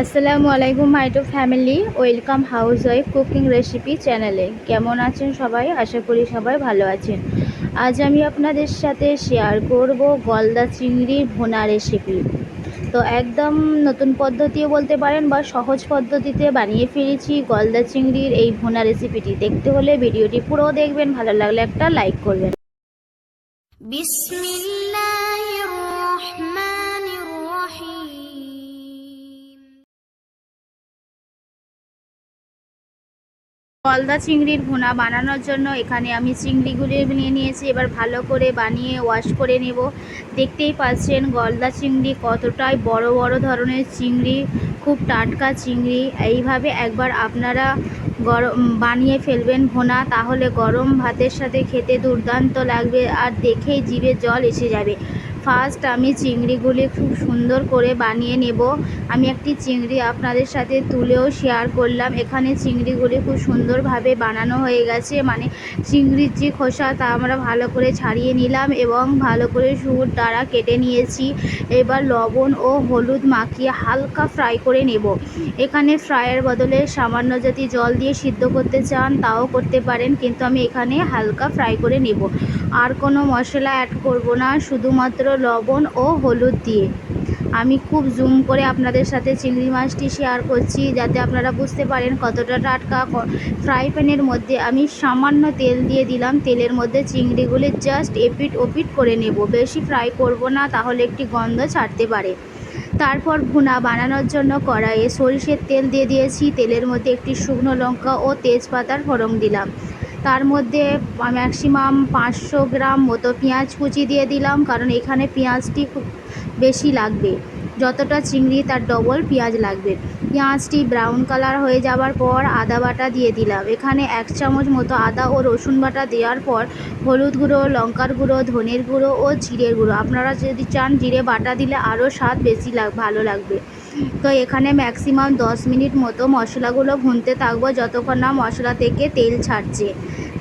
আসসালামু আলাইকুম, my two family. Welcome house wife cooking recipe চ্যানেলে। কেমন আছেন সবাই? আশা করি সবাই ভালো আছেন। আজ আমি আপনাদের সাথে শেয়ার করব গলদা চিংড়ির ভোনা রেসিপি। তো একদম নতুন পদ্ধতিও বলতে পারেন বা সহজ পদ্ধতিতে বানিয়ে ফিরেছি গলদা চিংড়ির এই ভোনা রেসিপিটি। দেখতে হলে ভিডিওটি পুরো দেখবেন, ভালো লাগলে একটা লাইক করবেন। বিসমিল্লাহির রহমানির রহিম। গলদা চিংড়ির ভুনা বানানোর জন্য এখানে আমি চিংড়িগুলি নিয়ে নিয়েছি। এবার ভালো করে বানিয়ে ওয়াশ করে নেব। দেখতেই পাচ্ছেন গলদা চিংড়ি কতটাই বড় বড় ধরনের চিংড়ি, খুব টাটকা চিংড়ি। এইভাবে একবার আপনারা গরম, বানিয়ে ফেলবেন ভুনা, তাহলে গরম ভাতের সাথে খেতে দুর্দান্ত লাগবে আর দেখেই জিভে জল এসে যাবে। ফার্স্ট আমি চিংড়িগুলি খুব সুন্দর করে বানিয়ে নেব। আমি একটি চিংড়ি আপনাদের সাথে তুলেও শেয়ার করলাম। এখানে চিংড়িগুলি খুব সুন্দরভাবে বানানো হয়ে গেছে। মানে চিংড়ির যে খোসা তা আমরা ভালো করে ছাড়িয়ে নিলাম এবং ভালো করে সুর দ্বারা কেটে নিয়েছি। এবার লবণ ও হলুদ মাখিয়ে হালকা ফ্রাই করে নেব। এখানে ফ্রাইয়ের বদলে সামান্য যদি জল দিয়ে সিদ্ধ করতে চান, তাও করতে পারেন। কিন্তু আমি এখানে হালকা ফ্রাই করে নেব। আর কোনো মশলা অ্যাড করব না, শুধুমাত্র লবণ ও হলুদ দিয়ে। আমি খুব জুম করে আপনাদের সাথে চিংড়ি মাছটি শেয়ার করছি, যাতে আপনারা বুঝতে পারেন কতটা টাটকা ফ্রাই প্যানের মধ্যে আমি সামান্য তেল দিয়ে দিলাম। তেলের মধ্যে চিংড়িগুলি জাস্ট এপিট ওপিট করে নেব। বেশি ফ্রাই করব না, তাহলে একটি গন্ধ ছাড়তে পারে। তারপর ভুনা বানানোর জন্য কড়াইয়ে সরিষের তেল দিয়ে দিয়েছি। তেলের মধ্যে একটি শুকনো লঙ্কা ও তেজপাতার ফোড়ন দিলাম। তার মধ্যে ম্যাক্সিমাম পাঁচশো গ্রাম মতো পেঁয়াজ কুচি দিয়ে দিলাম, কারণ এখানে পেঁয়াজটি খুব বেশি লাগবে। যতটা চিংড়ি তার ডবল পেঁয়াজ লাগবে। পেঁয়াজটি ব্রাউন কালার হয়ে যাওয়ার পর আদা বাটা দিয়ে দিলাম। এখানে এক চামচ মতো আদা ও রসুন বাটা দেওয়ার পর হলুদ গুঁড়ো, লঙ্কার গুঁড়ো, ধনের গুঁড়ো ও জিরের গুঁড়ো। আপনারা যদি চান জিরে বাটা দিলে আরও স্বাদ বেশি লাগ, ভালো লাগবে। তো এখানে ম্যাক্সিমাম দশ মিনিট মতো মশলাগুলো ভুনতে থাকব যতক্ষণ না মশলা থেকে তেল ছাড়ছে।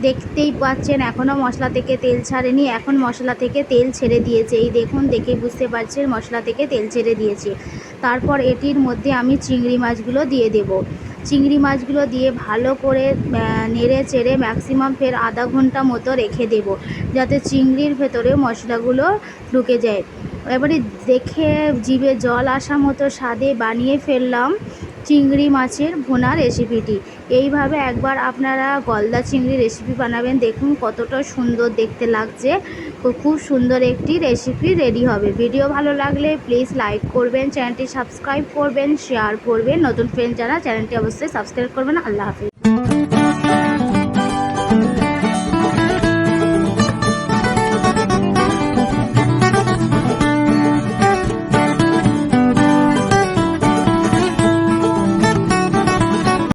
দেখতেই পাচ্ছেন এখনও মশলা থেকে তেল ছাড়েনি, এখন মশলা থেকে তেল ছেড়ে দিয়েছে। এই দেখুন দেখে বুঝতে পারছেন, মশলা থেকে তেল ছেড়ে দিয়েছে। তারপর এটির মধ্যে আমি চিংড়ি মাছগুলো দিয়ে দেব। চিংড়ি মাছগুলো দিয়ে ভালো করে নেড়ে চেড়ে ম্যাক্সিমাম ফের আধা ঘণ্টা মতো রেখে দেব, যাতে চিংড়ির ভেতরে মশলাগুলো ঢুকে যায়। এবারে দেখে জিভে জল আসা মতো স্বাদে বানিয়ে ফেললাম। চিংড়ি মাছের ভোনা রেসিপিটি এইভাবে একবার আপনারা গলদা চিংড়ি রেসিপি বানাবেন, দেখুন কতটা সুন্দর দেখতে লাগছে। খুব সুন্দর একটি রেসিপি রেডি হবে। ভিডিও ভালো লাগলে প্লিজ লাইক করবেন চ্যানেলটি সাবস্ক্রাইব করবেন শেয়ার করবেন। নতুন ফ্রেন্ড যারা চ্যানেলটি অবশ্যই সাবস্ক্রাইব করবেন। আল্লাহ হাফিজ।